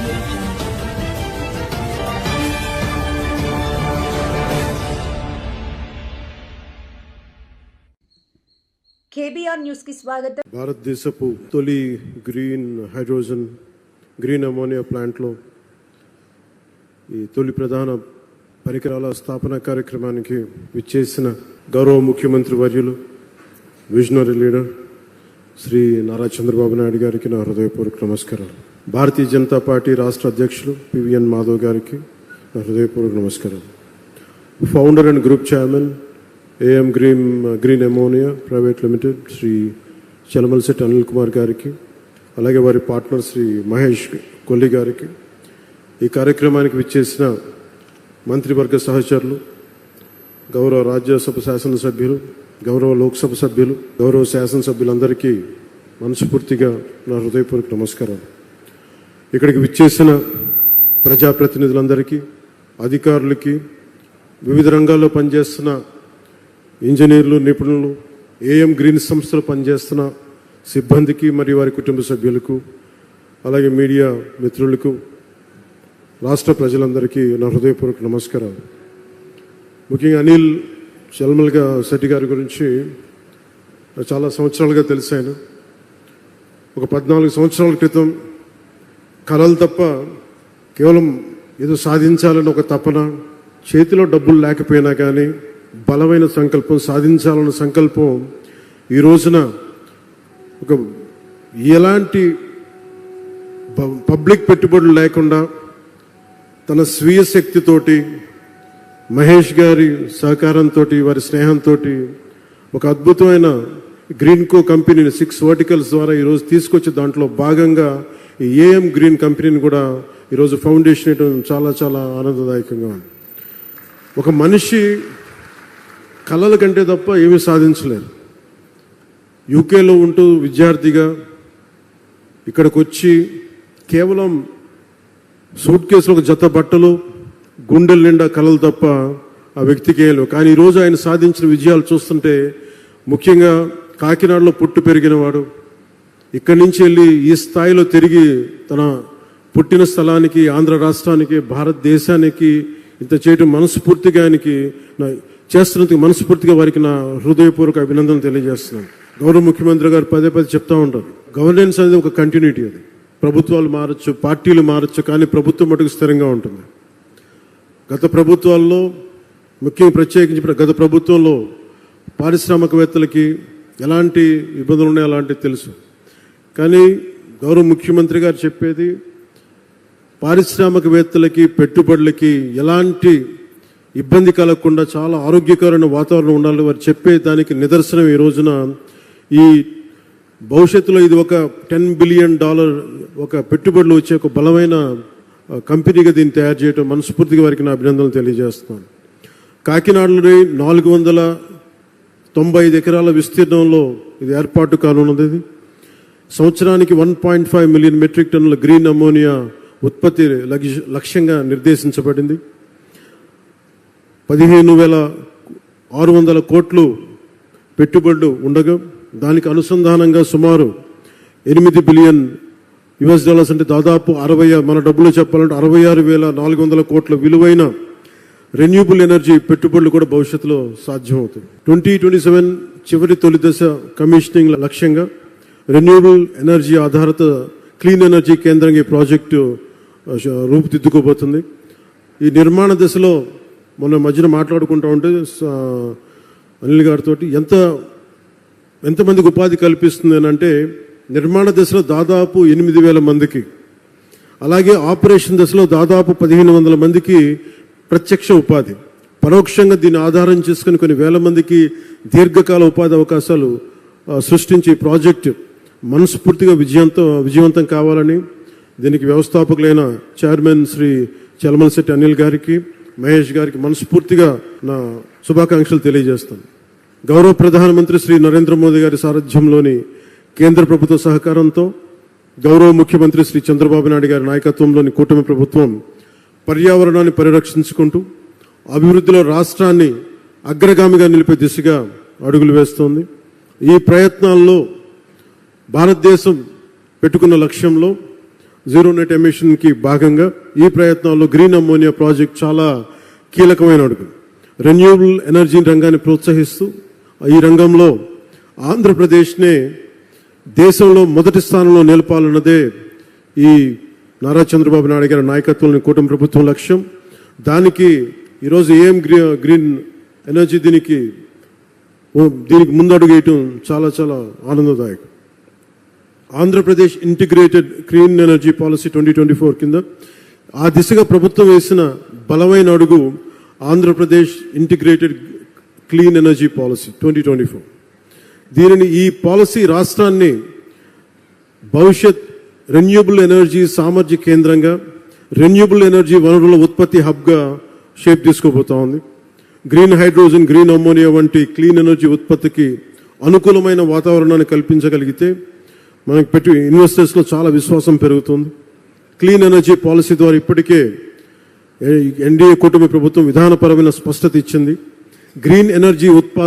audio KBR న్యూస్కి స్వాగతం. భారతదేశపు తొలి గ్రీన్ హైడ్రోజన్ గ్రీన్ అమోనియా ప్లాంట్లో ఈ తొలి ప్రధాన పరికరాల స్థాపన కార్యక్రమానికి విచ్చేసిన గౌరవ ముఖ్యమంత్రి వర్యులు విజనరీ లీడర్ శ్రీ నారా చంద్రబాబు నాయుడు గారికి నా హృదయపూర్వక నమస్కారాలు. భారతీయ జనతా పార్టీ రాష్ట్ర అధ్యక్షులు పివిఎన్ మాధవ్ గారికి నా హృదయపూర్వక నమస్కారాలు. Founder and group chairman AM green green ammonia private limited Shri Chalamalasetty Anil Kumar గారికి అలాగే వారి పార్ట్నర్ శ్రీ మహేష్ కొల్లి గారికి ఈ కార్యక్రమానికి విచ్చేసిన మంత్రివర్గ సహచరులు గౌరవ రాజ్యసభ శాసనసభ్యులు గౌరవ లోక్సభ సభ్యులు గౌరవ శాసనసభ్యులందరికీ మనస్ఫూర్తిగా నా హృదయపూర్వక నమస్కారాలు. ఇక్కడికి విచ్చేసిన ప్రజాప్రతినిధులందరికీ అధికారులకి వివిధ రంగాల్లో పనిచేస్తున్న ఇంజనీర్లు నిపుణులు ఏఎం గ్రీన్ సంస్థలు పనిచేస్తున్న సిబ్బందికి మరియు వారి కుటుంబ సభ్యులకు అలాగే మీడియా మిత్రులకు రాష్ట్ర ప్రజలందరికీ నా హృదయపూర్వక నమస్కారాలు. ముఖ్యంగా అనిల్ చల్మల్గా శెట్టి గారి గురించి చాలా సంవత్సరాలుగా తెలిసాను ఒక పద్నాలుగు సంవత్సరాల క్రితం కళలు తప్ప కేవలం ఏదో సాధించాలని ఒక తపన చేతిలో డబ్బులు లేకపోయినా కానీ బలమైన సంకల్పం సాధించాలన్న సంకల్పం ఈ రోజున ఒక ఎలాంటి పబ్లిక్ పెట్టుబడులు లేకుండా తన స్వీయ శక్తితోటి మహేష్ గారి సహకారంతో వారి స్నేహంతో ఒక అద్భుతమైన గ్రీన్ కో కంపెనీని సిక్స్ వర్టికల్స్ ద్వారా ఈరోజు తీసుకొచ్చి దాంట్లో భాగంగా ఈ ఏఎం గ్రీన్ కంపెనీని కూడా ఈరోజు ఫౌండేషన్ వేయడం చాలా చాలా ఆనందదాయకంగా ఉంది. ఒక మనిషి కళల కంటే తప్ప ఏమీ సాధించలేరు. యూకేలో ఉంటూ విద్యార్థిగా ఇక్కడికి వచ్చి కేవలం సూట్ కేసులో ఒక జత బట్టలు గుండెల నిండా కలలు తప్ప ఆ వ్యక్తికి ఏం లేవు. కానీ ఈరోజు ఆయన సాధించిన విజయాలు చూస్తుంటే ముఖ్యంగా కాకినాడలో పుట్టు పెరిగినవాడు ఇక్కడి నుంచి వెళ్ళి ఈ స్థాయిలో తిరిగి తన పుట్టిన స్థలానికి ఆంధ్ర రాష్ట్రానికి భారతదేశానికి ఇంత చేయటం మనస్ఫూర్తిగా ఆయనకి నా చేస్తున్నందుకు మనస్ఫూర్తిగా వారికి నా హృదయపూర్వక అభినందనలు తెలియజేస్తున్నాను. గౌరవ ముఖ్యమంత్రి గారు పదే పదే చెప్తా ఉంటారు గవర్నెన్స్ అనేది ఒక కంటిన్యూటీ అది. ప్రభుత్వాలు మారచ్చు పార్టీలు మారచ్చు కానీ ప్రభుత్వం మటుకు స్థిరంగా ఉంటుంది. గత ప్రభుత్వాల్లో ముఖ్యంగా ప్రత్యేకించి గత ప్రభుత్వంలో పారిశ్రామికవేత్తలకి ఎలాంటి ఇబ్బందులు ఉన్నాయో అలాంటివి తెలుసు. కానీ గౌరవ ముఖ్యమంత్రి గారు చెప్పేది పారిశ్రామికవేత్తలకి పెట్టుబడులకి ఎలాంటి ఇబ్బంది కలగకుండా చాలా ఆరోగ్యకరమైన వాతావరణం ఉండాలని వారు చెప్పే దానికి నిదర్శనం ఈ రోజున ఈ భవిష్యత్తులో ఇది ఒక టెన్ బిలియన్ డాలర్ ఒక పెట్టుబడులు వచ్చే ఒక బలమైన కంపెనీగా దీన్ని తయారు చేయడం మనస్ఫూర్తిగా వారికి నా అభినందనలు తెలియజేస్తున్నాను. కాకినాడలోని నాలుగు వందల తొంభై ఐదు ఎకరాల విస్తీర్ణంలో ఇది ఏర్పాటు కానున్నది ఇది. సంవత్సరానికి one point five million metric టన్నుల గ్రీన్ అమోనియా ఉత్పత్తి లక్ష- లక్ష్యంగా నిర్దేశించబడింది. పదిహేను వేల ఆరు వందల కోట్లు పెట్టుబడులు ఉండగా దానికి అనుసంధానంగా సుమారు ఎనిమిది బిలియన్ యుఎస్ డాలర్స్ అంటే దాదాపు అరవై మన డబ్బులు చెప్పాలంటే అరవై ఆరు వేల నాలుగు వందల కోట్ల విలువైన రెన్యూబుల్ ఎనర్జీ పెట్టుబడులు కూడా భవిష్యత్తులో సాధ్యమవుతాయి. ట్వంటీ ట్వంటీ సెవెన్ చివరి తొలి దశ కమిషనింగ్ లక్ష్యంగా రెన్యూబుల్ ఎనర్జీ ఆధారిత క్లీన్ ఎనర్జీ కేంద్రంగా ఈ ప్రాజెక్టు రూపుదిద్దుకోబోతుంది. ఈ నిర్మాణ దశలో మొన్న మధ్యన మాట్లాడుకుంటూ ఉంటే అనిల్ గారితో ఎంత ఎంతమందికి ఉపాధి కల్పిస్తుంది అని అంటే నిర్మాణ దశలో దాదాపు ఎనిమిది వేల మందికి. అలాగే ఆపరేషన్ దశలో దాదాపు పదిహేను వందల మందికి ప్రత్యక్ష ఉపాధి. పరోక్షంగా దీన్ని ఆధారం చేసుకుని కొన్ని వేల మందికి దీర్ఘకాల ఉపాధి అవకాశాలు సృష్టించి ప్రాజెక్టు మనస్ఫూర్తిగా విజయంతో విజయవంతం కావాలని దీనికి వ్యవస్థాపకులైన చైర్మన్ శ్రీ చలమలశెట్టి అనిల్ గారికి మహేష్ గారికి మనస్ఫూర్తిగా నా శుభాకాంక్షలు తెలియజేస్తాను. గౌరవ ప్రధానమంత్రి శ్రీ నరేంద్ర మోదీ గారి సారథ్యంలోని కేంద్ర ప్రభుత్వ సహకారంతో గౌరవ ముఖ్యమంత్రి శ్రీ చంద్రబాబు నాయుడు గారి నాయకత్వంలోని కూటమి ప్రభుత్వం పర్యావరణాన్ని పరిరక్షించుకుంటూ అభివృద్ధిలో రాష్ట్రాన్ని అగ్రగామిగా నిలిపే దిశగా అడుగులు వేస్తోంది. ఈ ప్రయత్నాల్లో భారతదేశం పెట్టుకున్న లక్ష్యంలో జీరో నెట్ ఎమిషన్కి భాగంగా ఈ ప్రయత్నాల్లో గ్రీన్ అమ్మోనియా ప్రాజెక్ట్ చాలా కీలకమైన అడుగు. రెన్యూబుల్ ఎనర్జీ రంగాన్ని ప్రోత్సహిస్తూ ఈ రంగంలో ఆంధ్రప్రదేశ్నే దేశంలో మొదటి స్థానంలో నిలపాలన్నదే ఈ నారా చంద్రబాబు నాయుడు గారి నాయకత్వంలోని కూటమి ప్రభుత్వం లక్ష్యం. దానికి ఈరోజు ఏం గ్రీ గ్రీన్ ఎనర్జీ దీనికి దీనికి ముందడుగు వేయటం చాలా చాలా ఆనందదాయకం. Andhra Pradesh integrated clean energy policy twenty twenty four కింద ఆ దిశగా ప్రభుత్వం వేసిన బలమైన అడుగు Andhra Pradesh integrated clean energy policy twenty twenty four. దీనిని ఈ పాలసీ రాష్ట్రాన్ని భవిష్యత్ రెన్యూబుల్ ఎనర్జీ సామర్థ్య కేంద్రంగా రెన్యూబుల్ ఎనర్జీ వనరుల ఉత్పత్తి హబ్గా షేప్ తీసుకోబోతా ఉంది. గ్రీన్ హైడ్రోజన్ గ్రీన్ అమ్మోనియా వంటి క్లీన్ ఎనర్జీ ఉత్పత్తికి అనుకూలమైన వాతావరణాన్ని కల్పించగలిగితే మనకు పెట్టి ఇన్వెస్టర్స్లో చాలా విశ్వాసం పెరుగుతుంది. క్లీన్ ఎనర్జీ పాలసీ ద్వారా ఇప్పటికే ఎన్డీఏ కూటమి ప్రభుత్వం విధానపరమైన స్పష్టత ఇచ్చింది. గ్రీన్ ఎనర్జీ ఉత్పాదన